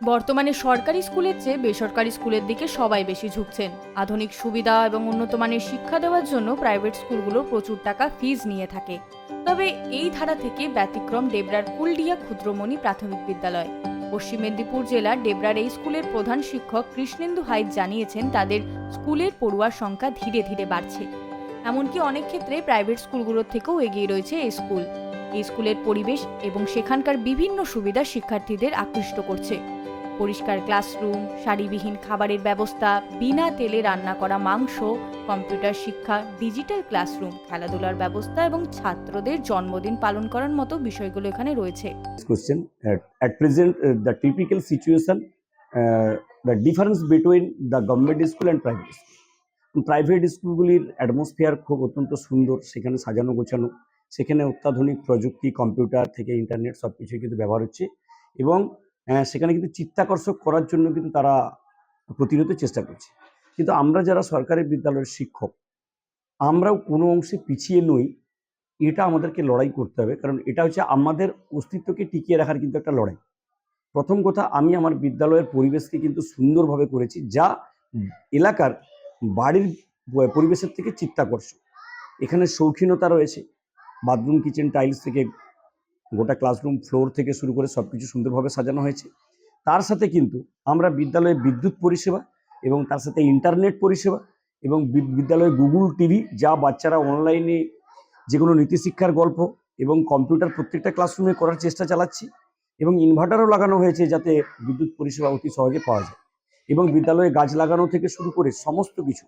বর্তমানে সরকারি স্কুলের চেয়ে বেসরকারি স্কুলের দিকে সবাই বেশি ঝুঁকছেন। আধুনিক সুবিধা এবং উন্নত মানের শিক্ষা দেওয়ার জন্য প্রাইভেট স্কুলগুলো প্রচুর টাকা ফিজ নিয়ে থাকে। তবে এই ধারা থেকে ব্যতিক্রম ডেবরার কুলডিয়া ক্ষুদ্রমণি প্রাথমিক বিদ্যালয়। পশ্চিম মেদিনীপুর জেলার ডেবরার এই স্কুলের প্রধান শিক্ষক কৃষ্ণেন্দু হাইত জানিয়েছেন, তাদের স্কুলের পড়ুয়ার সংখ্যা ধীরে ধীরে বাড়ছে। এমনকি অনেক ক্ষেত্রে প্রাইভেট স্কুলগুলোর থেকেও এগিয়ে রয়েছে এই স্কুল। এই স্কুলের পরিবেশ এবং সেখানকার বিভিন্ন সুবিধা শিক্ষার্থীদের আকৃষ্ট করছে। পরিষ্কার ক্লাসরুম সারিবিহীন খাবারের ব্যবস্থা বিনা তেলে রান্না করা মাংস কম্পিউটার শিক্ষা ডিজিটাল ক্লাসরুম খেলাধুলার ব্যবস্থা এবং ছাত্রদের জন্মদিন পালন করার মতো বিষয়গুলো এখানে রয়েছে present, uh, the typical situation, uh, the difference between the government school and private school. Private স্কুলগুলির অ্যাটমসফিয়ার খুব অত্যন্ত সুন্দর সেখানে সাজানো গোছানো সেখানে অত্যাধুনিক প্রযুক্তি কম্পিউটার থেকে ইন্টারনেট সব কিছুই কিন্তু ব্যবহার হচ্ছে এবং সেখানে কিন্তু চিত্তাকর্ষক করার জন্য কিন্তু তারা প্রতিনিয়ত চেষ্টা করছে। কিন্তু আমরা যারা সরকারি বিদ্যালয়ের শিক্ষক, আমরাও কোনো অংশে পিছিয়ে নই। এটা আমাদেরকে লড়াই করতে হবে, কারণ এটা হচ্ছে আমাদের অস্তিত্বকে টিকিয়ে রাখার কিন্তু একটা লড়াই। প্রথম কথা, আমি আমার বিদ্যালয়ের পরিবেশকে কিন্তু সুন্দরভাবে করেছি, যা এলাকার বাড়ির পরিবেশের থেকে চিত্তাকর্ষক। এখানে শৌখিনতা রয়েছে, বাথরুম, কিচেন, টাইলস থেকে গোটা ক্লাসরুম ফ্লোর থেকে শুরু করে সব কিছু সুন্দরভাবে সাজানো হয়েছে। তার সাথে কিন্তু আমরা বিদ্যালয়ে বিদ্যুৎ পরিষেবা এবং তার সাথে ইন্টারনেট পরিষেবা এবং বিদ্যালয়ে গুগল টিভি, যা বাচ্চারা অনলাইনে যে কোনো নীতিশিক্ষার গল্প এবং কম্পিউটার প্রত্যেকটা ক্লাসরুমে করার চেষ্টা চালাচ্ছি এবং ইনভার্টারও লাগানো হয়েছে যাতে বিদ্যুৎ পরিষেবা অতি সহজে পাওয়া যায়। এবং বিদ্যালয়ে গাছ লাগানো থেকে শুরু করে সমস্ত কিছু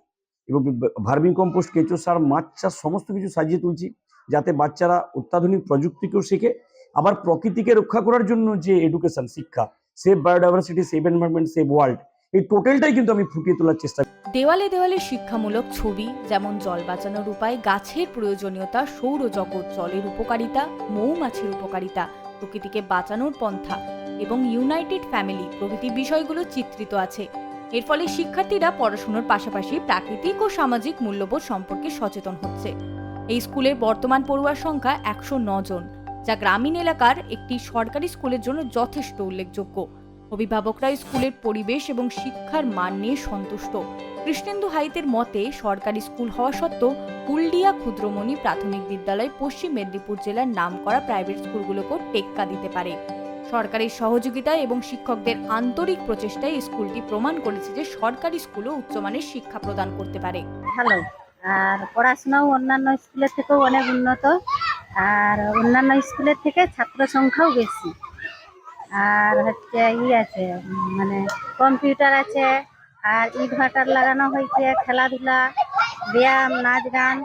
এবং ভার্মিং কম্পোস্ট, কেঁচো সার, মাছ চাষ সমস্ত কিছু সাজিয়ে তুলছি। যাতে বাচ্চারা অত্যাধুনিক প্রযুক্তিকেও শেখে, আবার প্রকৃতিকে রক্ষা করার জন্য যে এডুকেশন শিক্ষা save biodiversity save environment save world এই টোটালটাই কিন্তু আমি ফুটিয়ে তোলার চেষ্টা দেওয়ালে দেওয়ালে শিক্ষামূলক ছবি, যেমন জল বাঁচানোর উপায়, গাছের প্রয়োজনীয়তা সৌরজগৎ জলের উপকারিতা, মৌমাছির উপকারিতা, প্রকৃতিকে বাঁচানোর পন্থা এবং ইউনাইটেড ফ্যামিলি প্রভৃতি বিষয়গুলো চিত্রিত আছে। এর ফলে শিক্ষার্থীরা পড়াশোনার পাশাপাশি প্রাকৃতিক ও সামাজিক মূল্যবোধ সম্পর্কে সচেতন হচ্ছে। এই স্কুলের বর্তমান পড়ুয়ার সংখ্যা একশো জন, যা গ্রামীণ এলাকার একটি সরকারি স্কুলের জন্য যথেষ্ট উল্লেখযোগ্য। অভিভাবকরা স্কুলের পরিবেশ এবং শিক্ষার মান নিয়ে সন্তুষ্ট। কৃষ্ণেন্দু হাইতের মতে, সরকারি স্কুল হওয়া সত্ত্বেও কুলডিয়া ক্ষুদ্রমণি প্রাথমিক বিদ্যালয় পশ্চিম মেদিনীপুর জেলার নামকরা প্রাইভেট স্কুলগুলোকেও টেক্কা দিতে পারে। সরকারের সহযোগিতা এবং শিক্ষকদের আন্তরিক প্রচেষ্টায় স্কুলটি প্রমাণ করেছে যে সরকারি স্কুলও উচ্চমানের শিক্ষা প্রদান করতে পারে। ভালো আর পড়াশোনাও অন্যান্য স্কুলের থেকেও অনেক উন্নত। আর অন্যান্য স্কুলের থেকে ছাত্র সংখ্যাও বেশি। আর হচ্ছে ই আছে মানে কম্পিউটার আছে, আর ইনভার্টার লাগানো হয়েছে, খেলাধুলা, ব্যায়াম, নাচ গান,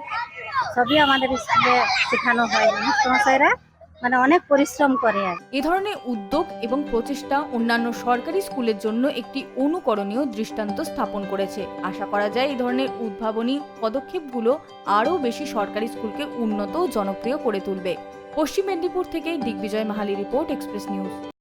সবই আমাদের স্কুলে শেখানো হয়। মাস্টারমশাইরা মানে অনেক পরিশ্রম করে আর এ ধরনের উদ্যোগ এবং প্রচেষ্টা অন্যান্য সরকারি স্কুলের জন্য একটি অনুকরণীয় দৃষ্টান্ত স্থাপন করেছে। আশা করা যায় এই ধরনের উদ্ভাবনী পদক্ষেপগুলো আরও বেশি সরকারি স্কুলকে উন্নত ও জনপ্রিয় করে তুলবে। পশ্চিম মেদিনীপুর থেকে Digvijay Mahali report, Express News.